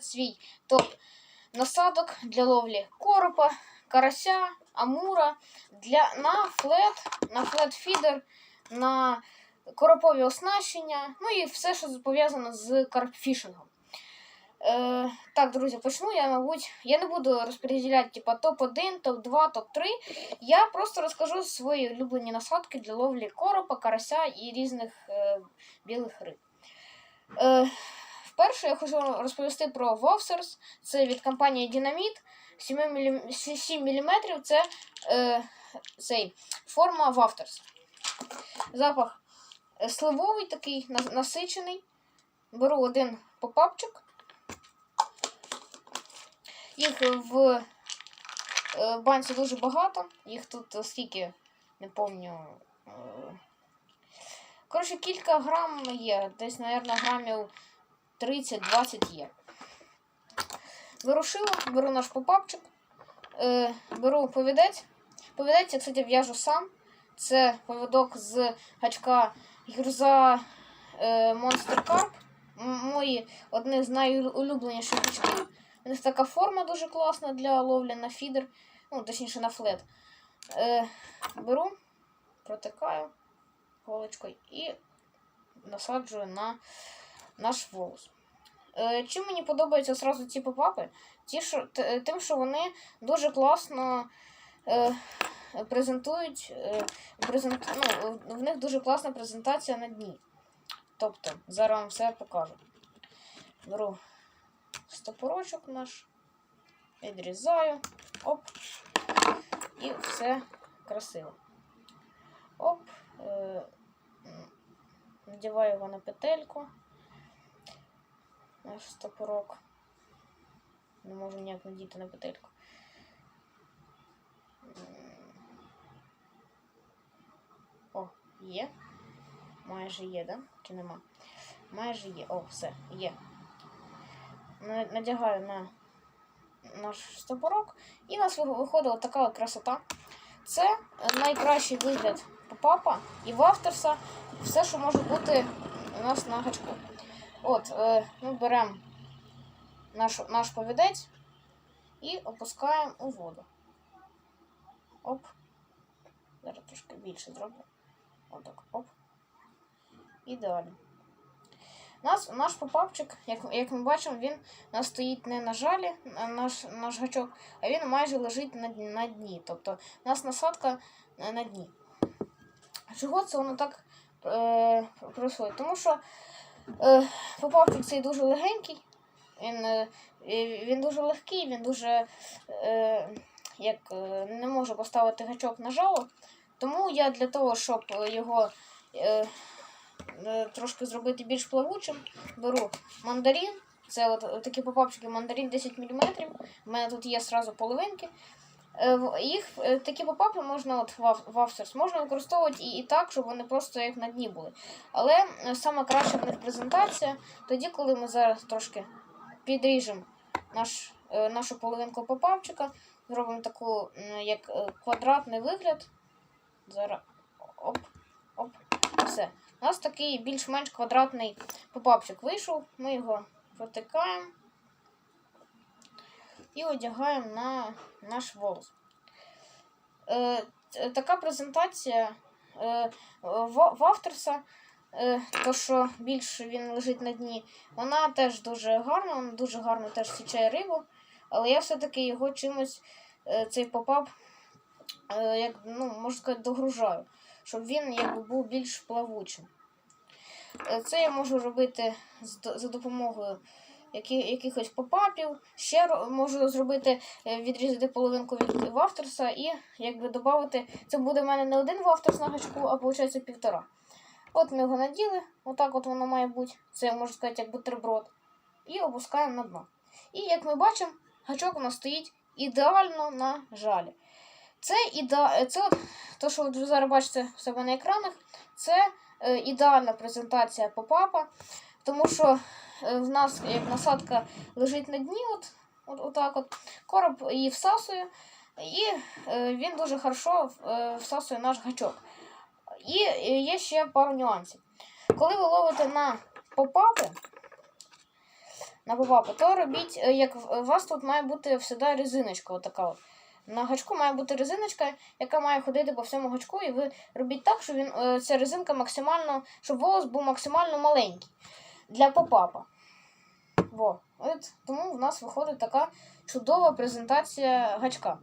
розказати свій топ насадок для ловлі коропа, карася, амура для, на флет, на флет-фідер, на коропові оснащення, ну і все, що пов'язано з карпфішингом. Е, так, друзі, почну я, мабуть, я не буду розподіляти типа топ-1, топ-2, топ-3. Я просто розкажу свої улюблені насадки для ловлі коропа, карася і різних е, білих риб. Е, вперше я хочу розповісти про Вовсерс. Це від компанії Dynamit. 7 мм, 7 мм це е, цей, форма Вафтерс. Запах е, сливовий такий насичений. Беру один попапчик. Їх в е, банці дуже багато. Їх тут е, скільки, не пам'ятаю. Коротше, кілька грам є. Десь, мабуть, грамів 30-20 є. Беру беру наш попапчик, е, беру повідець. Повідець я, кстати, в'яжу сам. Це повідок з гачка гірза е, Monster Carp. Мої одні з найулюбленіших гачків. У них така форма дуже класна для ловлі на фідер, ну, точніше на флет. Е, беру, протикаю голочкою і насаджую на наш волос. Е, чим мені подобаються одразу ці попапи? Ті, що, т- тим, що вони дуже класно е, презентують, е, презент, ну, в них дуже класна презентація на дні. Тобто, зараз вам все покажу. Беру стопорочок наш, відрізаю, оп, і все красиво. Оп, е, надіваю його на петельку. Наш стопорок. Не можу ніяк надіти на петельку. О, є. Майже є, да? Чи нема? Майже є. О, все, є. Надягаю на наш стопорок, і у нас ви- виходила така красота. Це найкращий вигляд попапа і вафтерса. Все, що може бути у нас на гачку. От, е, ми беремо наш, наш повідець і опускаємо у воду. Оп. Зараз трошки більше зроблю. Отак. Оп. Ідеально. Нас, наш попапчик, як, як ми бачимо, він у нас стоїть не на жалі, наш, наш гачок, а він майже лежить на, на дні. Тобто у нас насадка на дні. Чого це воно так е, происходить? Тому що е, попапчик цей дуже легенький, він, е, він дуже легкий, він дуже е, як, не може поставити гачок на жало. Тому я для того, щоб його трошки зробити більш плавучим, беру мандарин. Це от такі попапчики мандарин 10 мм. У мене тут є сразу половинки. Е, в- Їх е, такі попапи можна от ваф- вафсерс, можна використовувати і, і так, щоб вони просто як на дні були. Але е, саме краща в них презентація тоді, коли ми зараз трошки підріжемо наш, нашу половинку попапчика, зробимо таку як квадратний вигляд. Зараз оп, оп, все. У нас такий більш-менш квадратний попапчик вийшов. Ми його протикаємо і одягаємо на наш волос. Е, така презентація е, в- Вафтерса, е, то що більше він лежить на дні, вона теж дуже гарна, вона дуже гарно теж січає рибу, але я все-таки його чимось, е, цей попап, як, ну, можна сказати, догружаю, щоб він якби був більш плавучим. Це я можу робити за допомогою які, якихось попапів. Ще можу зробити, е, відрізати половинку від вафтерса і якби додати. Це буде в мене не один вафтерс на гачку, а виходить півтора. От ми його наділи, отак от воно має бути. Це можна сказати, як бутерброд. І опускаємо на дно. І як ми бачимо, гачок у нас стоїть ідеально на жалі. Це іде... це от, то, що ви зараз бачите в себе на екранах, це е, ідеальна презентація попапа, тому що е, в нас як насадка лежить на дні, от, от, отак от, короб її всасує, і е, він дуже хорошо е, всасує наш гачок. І е, є ще пару нюансів. Коли ви ловите на попапи, на попапи, то робіть, е, як у вас тут має бути завжди резиночка. Отака от. На гачку має бути резиночка, яка має ходити по всьому гачку, і ви робіть так, щоб він, е, ця резинка максимально, щоб волос був максимально маленький для попапа. Во. От, тому в нас виходить така чудова презентація гачка.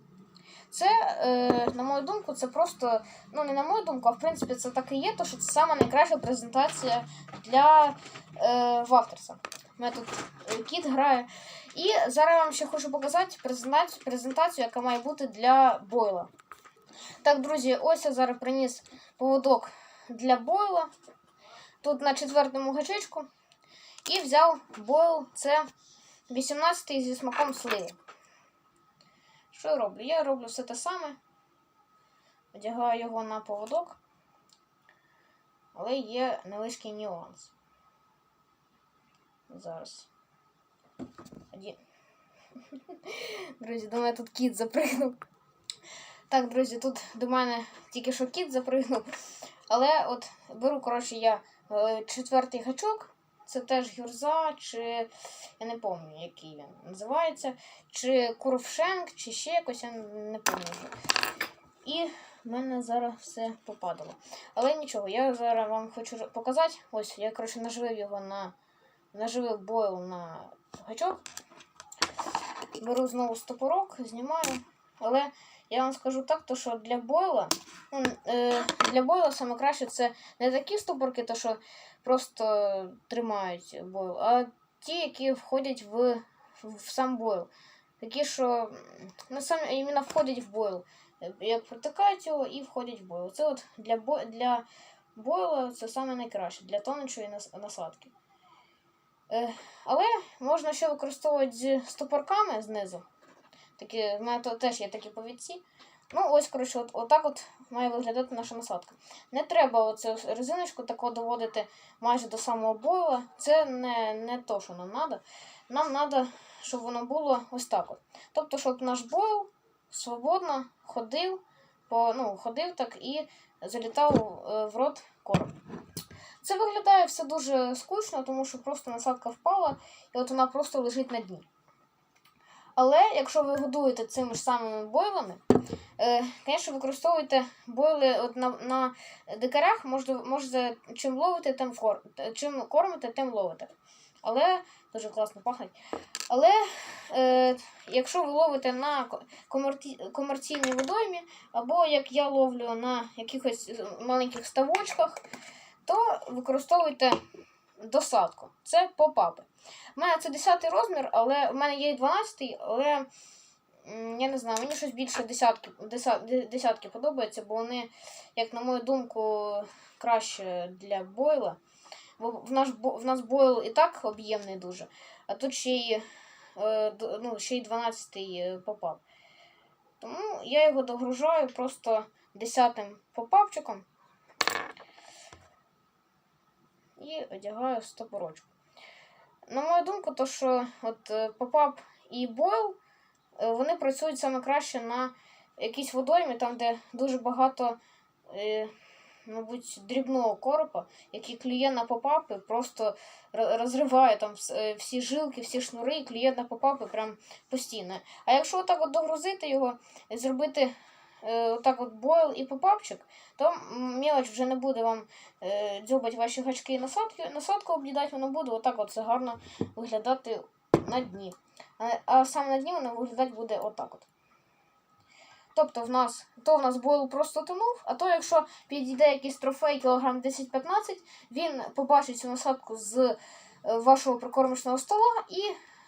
Це, е, на мою думку, це просто, ну не на мою думку, а в принципі це так і є, то що це сама найкраща презентація для е, Вахтерса. У мене тут е, кіт грає. І зараз вам ще хочу показати презентацію, презентацію, яка має бути для бойла. Так, друзі, ось я зараз приніс поводок для бойла. Тут на четвертому гачечку. І взяв бойл, це 18 зі смаком сливи. Що я роблю? Я роблю все те саме. Одягаю його на поводок. Але є невеличкий нюанс. Зараз. Один. Друзі, до мене тут кіт запригнув. Так, друзі, тут до мене тільки що кіт запригнув. Але от беру, коротше, я е, четвертий гачок. Це теж гюрза, чи я не пам'ятаю, який він називається. Чи курвшенк, чи ще якось, я не пам'ятаю. І в мене зараз все попадало. Але нічого, я зараз вам хочу показати. Ось, я, коротше, наживив його на. Наживив бойл на гачок. Беру знову стопорок, знімаю. Але я вам скажу так, то що для бойла, ну, е, для бойла саме краще це не такі стопорки, то що просто тримають бойл, а ті, які входять в, в сам бойл. Такі, що ну, саме іменно входять в бойл. Як протикають його і входять в бойл. Це от для, бо, для бойла це саме найкраще, для тонучої насадки. Е, але можна ще використовувати з стопорками знизу. Такі, в мене теж є такі повідці. Ну, ось, коротше, от, отак от має виглядати наша насадка. Не треба оцю резиночку тако доводити майже до самого бойла. Це не, не то, що нам треба. Нам треба, щоб воно було ось так от. Тобто, щоб наш бойл свободно ходив, по, ну, ходив так і залітав е, в рот корм. Це виглядає все дуже скучно, тому що просто насадка впала, і от вона просто лежить на дні. Але якщо ви годуєте цими ж самими бойлами, звісно, використовуйте бойли от на, на дикарях, можете, можете чим ловите, тим кор, чим кормите, тим ловите. Але дуже класно пахнуть. Але е, якщо ви ловите на комерці- комерційній водоймі, або як я ловлю на якихось е, маленьких ставочках, то використовуйте досадку. Це попапи. У мене це 10 розмір, але в мене є 12, але я не знаю, мені щось більше десятки, десятки подобається, бо вони, як на мою думку, краще для бойла. Бо в, наш, в нас бойл і так об'ємний дуже, а тут ще й, е, ну, ще й 12 попап. Тому я його догружаю просто 10 попапчиком і одягаю стопорочку. На мою думку, то що от е, попап і бойл е, вони працюють саме краще на якійсь водоймі, там, де дуже багато, е, мабуть, дрібного коропа, який клює на попапи, просто розриває там е, всі жилки, всі шнури і клює на попапи прям постійно. А якщо отак от догрузити його, зробити е, отак от бойл і попапчик, то м, мелоч вже не буде вам е, дзьобать ваші гачки і насадки, насадку об'їдати, воно буде отак от все гарно виглядати на дні. А, а саме на дні воно виглядати буде отак от. Тобто в нас, то в нас бойл просто тонув, а то якщо підійде якийсь трофей кілограм 10-15, він побачить цю насадку з е, вашого прикормочного стола і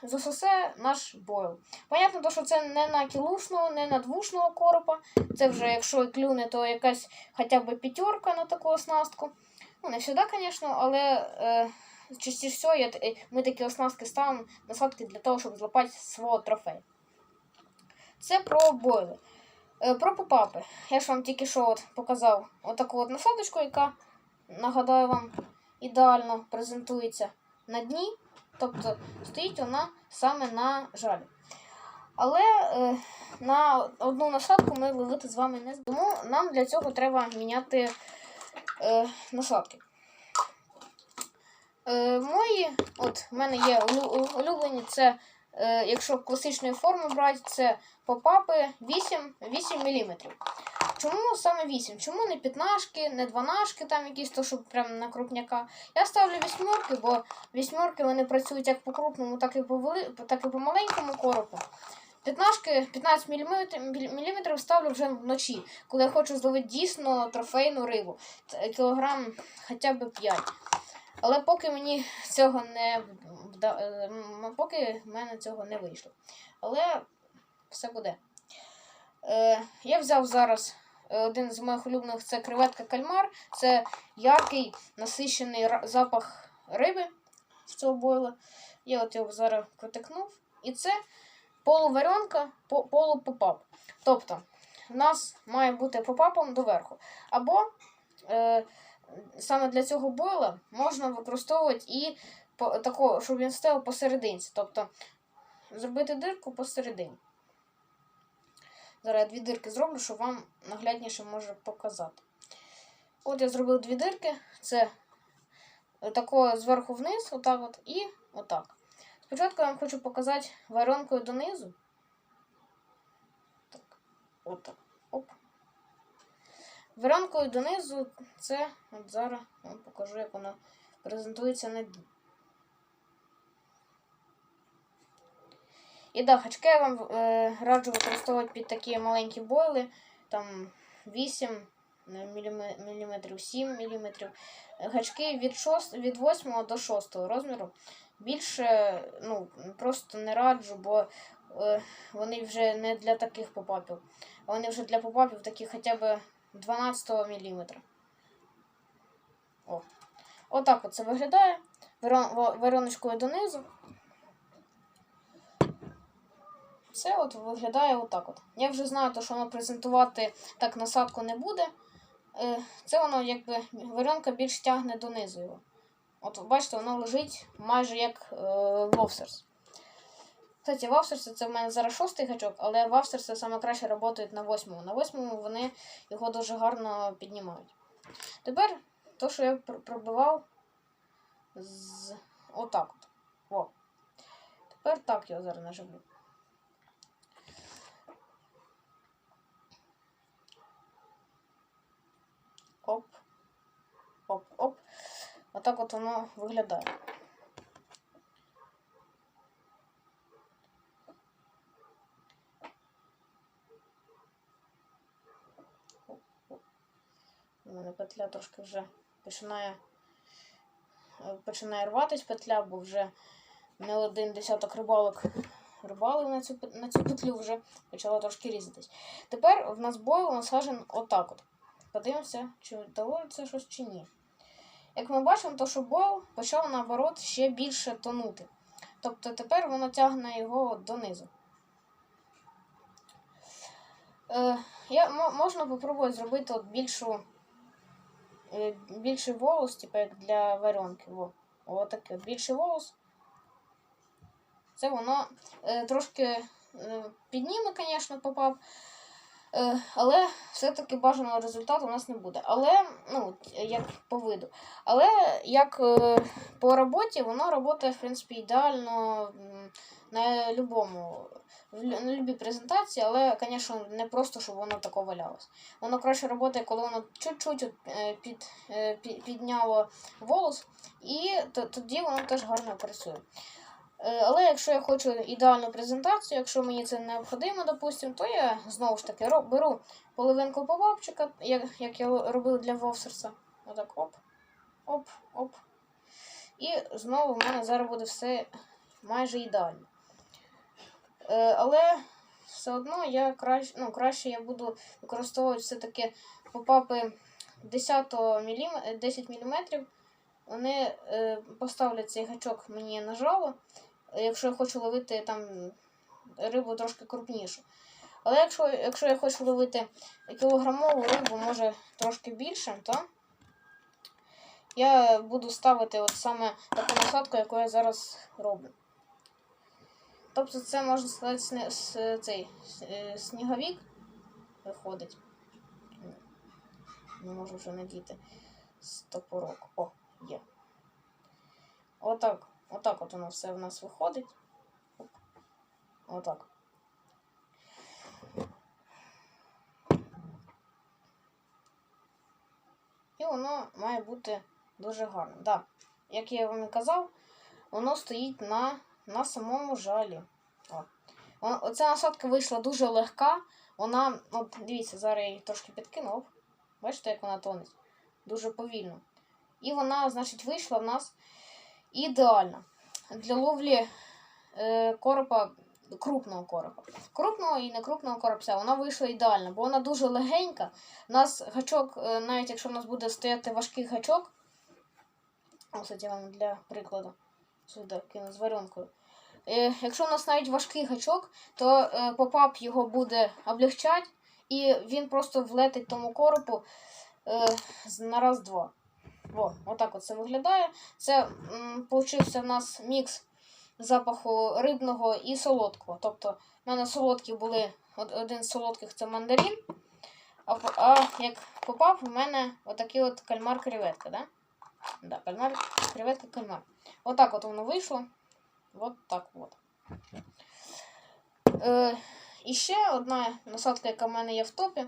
засосе наш бойл. Понятно, то, що це не на кілушного, не на двушного коропа. Це вже якщо клюне, то якась хоча б п'ятерка на таку оснастку. Ну, не завжди, звісно, але е, частіше всього я, е, ми такі оснастки ставимо насадки для того, щоб злопати свого трофею. Це про бойли. Е, про попапи. Я ж вам тільки що от показав отаку от насадочку, яка, нагадаю вам, ідеально презентується на дні. Тобто стоїть вона саме на жалі. Але е, на одну насадку ми ловити з вами не з- нам для цього треба міняти е, насадки. Е, мої, от в мене є улюблені, це, е, якщо класичної форми брати, це попапи 8, 8 мм. Чому саме 8? Чому не 15, не 12, там якісь, то, щоб прям на крупняка. Я ставлю вісьмерки, бо вісьмерки вони працюють як по крупному, так і по, вели... так і по маленькому коропу. 15, 15 мм ставлю вже вночі, коли я хочу зловити дійсно трофейну рибу. Кілограм хоча б 5. Але поки мені цього не е, поки в мене цього не вийшло. Але все буде. Е, я взяв зараз е, один з моїх улюблених це креветка кальмар. Це яркий насичений ра- запах риби з цього бойла. Я от його зараз протикнув. І це полуваренка, по- полупопап. Тобто, в нас має бути попапом доверху. Або е, саме для цього бойла можна використовувати і по, такого, щоб він стояв посерединці. Тобто зробити дирку посередині. Зараз я дві дирки зроблю, щоб вам наглядніше може показати. От я зробив дві дирки. Це такого зверху вниз, отак от, і отак. Спочатку я вам хочу показати воронкою донизу. Так, отак. Оп. Воронкою донизу це от зараз вам покажу, як воно презентується на дні. І да, гачки я вам е, раджу використовувати під такі маленькі бойли, там 8 мм, 7 мм. Гачки від, 6, від 8 до 6 розміру. Більше ну, просто не раджу, бо е, вони вже не для таких попапів. Вони вже для попапів такі хоча б 12 мм. О. Отак от це виглядає. Верон- донизу. Це от виглядає отак от. Я вже знаю, що воно презентувати так насадку не буде. Е, Це воно якби варіонка більш тягне донизу його. От бачите, воно лежить майже як е, вовсерс. Кстати, вовсерси це в мене зараз шостий гачок, але вовсерси саме краще працюють на восьмому. На восьмому вони його дуже гарно піднімають. Тепер то, що я пробивав з отак от. О. Тепер так його зараз наживлю. Оп. Оп, оп. Отак от воно виглядає. У мене петля трошки вже починає, е, починає рватись петля, бо вже не один десяток рибалок рибалив на цю, на цю петлю вже почала трошки різатись. Тепер в нас бойл насаджен отак от. Подивимося, чи дало щось чи ні. Як ми бачимо, то що почав наоборот ще більше тонути. Тобто тепер воно тягне його донизу. Е, я, можна попробувати зробити от більшу, більший волос, типу як для варенки. Во. Отаке. таке. Більший волос. Це воно е, трошки е, підніме, звісно, попав. Е, але все-таки бажаного результату у нас не буде. Але, ну, як по виду. Але як е, по роботі, воно працює, в принципі, ідеально на любому, на любій презентації, але, звісно, не просто, щоб воно тако валялось. Воно краще працює, коли воно чуть-чуть е, під, підняло волос, і тоді воно теж гарно працює. Е, Але якщо я хочу ідеальну презентацію, якщо мені це необхідно, допустимо, то я знову ж таки беру половинку попапчика, як, як я робив для Вовсерса. Отак оп, оп, оп. І знову в мене зараз буде все майже ідеально. Е, але все одно я краще, ну, краще я буду використовувати все-таки попапи 10 мм, 10 мм. Вони е, поставлять цей гачок мені на жало, якщо я хочу ловити там рибу трошки крупнішу. Але якщо, якщо я хочу ловити кілограмову рибу, може трошки більше, то я буду ставити от саме таку насадку, яку я зараз роблю. Тобто це можна сказати сни- с- цей е, сніговік виходить. Не можу вже надіти. стопорок. О, є. Отак. Отак от воно все в нас виходить. Отак. І воно має бути дуже гарно. Да. Як я вам і казав, воно стоїть на, на самому жалі. Оця насадка вийшла дуже легка. Вона, от дивіться, зараз я її трошки підкину. Оп. Бачите, як вона тонеть? Дуже повільно. І вона, значить, вийшла в нас ідеальна. Для ловлі е, коропа, крупного коропа. Крупного і некрупного коропця вона вийшла ідеально, бо вона дуже легенька. У нас гачок, е, навіть якщо в нас буде стояти важкий гачок, ось я вам для прикладу сюди кину з варенкою. Е, якщо у нас навіть важкий гачок, то е, попап його буде облегчати, і він просто влетить тому коропу е, на раз-два. Во, отак от це виглядає. Це м, получився в нас мікс запаху рибного і солодкого. Тобто, в мене солодкі були, один з солодких це мандарин, а, а як попав, у мене отакий от кальмар-креветка, да? Да, кальмар, креветка, кальмар. Отак от воно вийшло. От так от. Е, і ще одна насадка, яка в мене є в топі,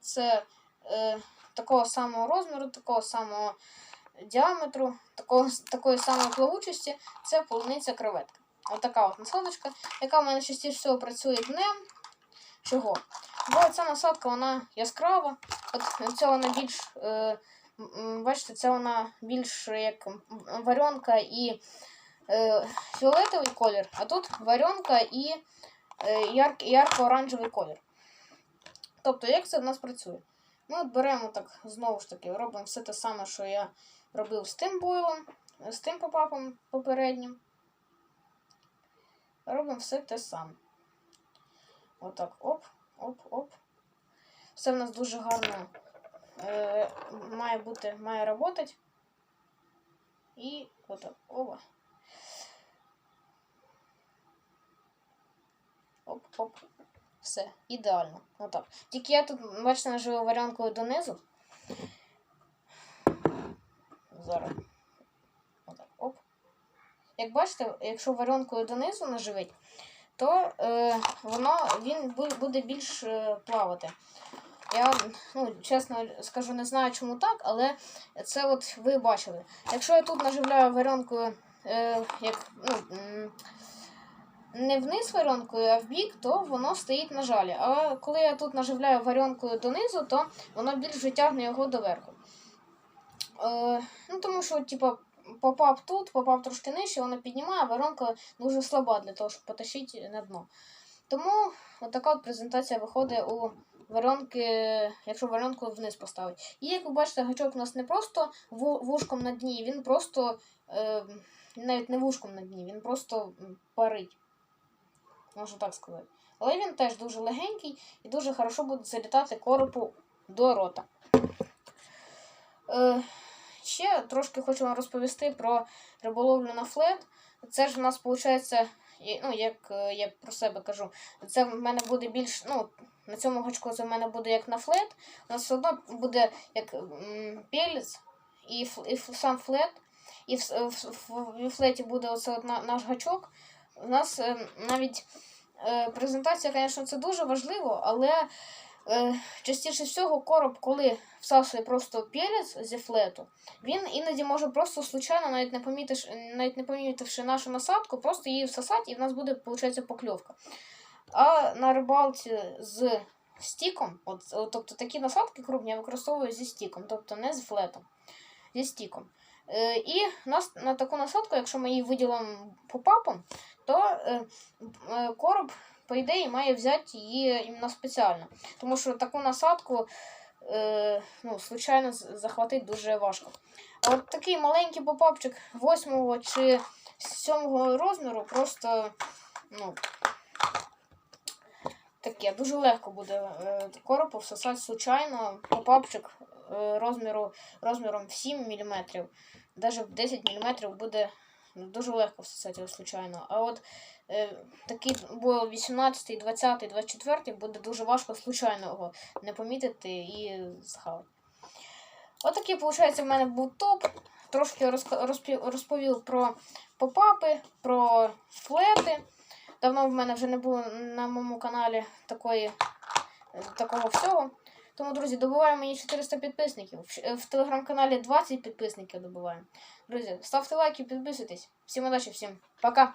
це е, такого самого розміру, такого самого діаметру, такого, такої самої плавучості, це полуниця креветка. Отака от насадочка, яка в мене частіше всього працює днем. Чого? Бо ця насадка вона яскрава. От це вона більш, е, бачите, це вона більш як варенка і е, фіолетовий колір, а тут варенка і е, ярк, ярко-оранжевий колір. Тобто, як це в нас працює? Ми от беремо так, знову ж таки, робимо все те саме, що я робив з тим бойлом, з тим попапом попереднім. Робимо все те саме. Отак, оп, оп, оп. Все в нас дуже гарно е, має бути, має працювати. І отак, оба. Оп, оп. Все, ідеально. Отак. Тільки я тут, бачите, наживу варіанкою донизу. Зараз. Отак. Оп. Як бачите, якщо варіанкою донизу наживить, то е, воно він буде більш е, плавати. Я, ну, чесно скажу, не знаю, чому так, але це от ви бачили. Якщо я тут наживляю варіанкою, е, як, ну, не вниз варіанкою, а в бік, то воно стоїть на жалі. А коли я тут наживляю варіанкою донизу, то воно більше тягне його доверху. Е, ну, тому що, типа, попав тут, попав трошки нижче, воно піднімає, а воронка дуже слаба для того, щоб потащити на дно. Тому отака от презентація виходить у воронки, якщо воронку вниз поставити. І як ви бачите, гачок у нас не просто вушком на дні, він просто е, навіть не вушком на дні, він просто парить. Можна так сказати. Але він теж дуже легенький і дуже хорошо буде залітати коропу до рота. Е, ще трошки хочу вам розповісти про риболовлю на флет. Це ж у нас виходить, ну, як е, я про себе кажу, це в мене буде більш. ну, на цьому гачку це в мене буде як на флет. У нас все одно буде як пелець і, і сам флет. І в, в, в, в флеті буде оце от на, наш гачок. У нас е, навіть презентація, звісно, це дуже важливо, але е, частіше всього короб, коли всасує просто пелець зі флету, він іноді може просто случайно, навіть не помітиш, навіть не помітивши нашу насадку, просто її всасати, і в нас буде, виходить, покльовка. А на рибалці з стіком, от, тобто такі насадки крупні я використовую зі стіком, тобто не з флетом, зі стіком. Е, і на таку насадку, якщо ми її виділимо попапом, то е, е, короб, по ідеї, має взяти її іменно спеціально. Тому що таку насадку ну, случайно захватити дуже важко. От такий маленький попапчик 8 чи 7 розміру просто ну, таке дуже легко буде коропу всосати случайно попапчик розміру, розміром в 7 мм, навіть 10 мм буде дуже легко його случайно. А от е, такий бойл 18, 20, 24 буде дуже важко случайно його не помітити і схавати. Отакий, виходить, в мене був топ. Трошки розповів про попапи, про флети. Давно в мене вже не було на моєму каналі такої, такого всього. Тому, друзі, добуваємо мені 400 підписників. В, телеграм-каналі 20 підписників добуваємо. Друзі, ставте лайки, підписуйтесь. Всім удачі, всім пока!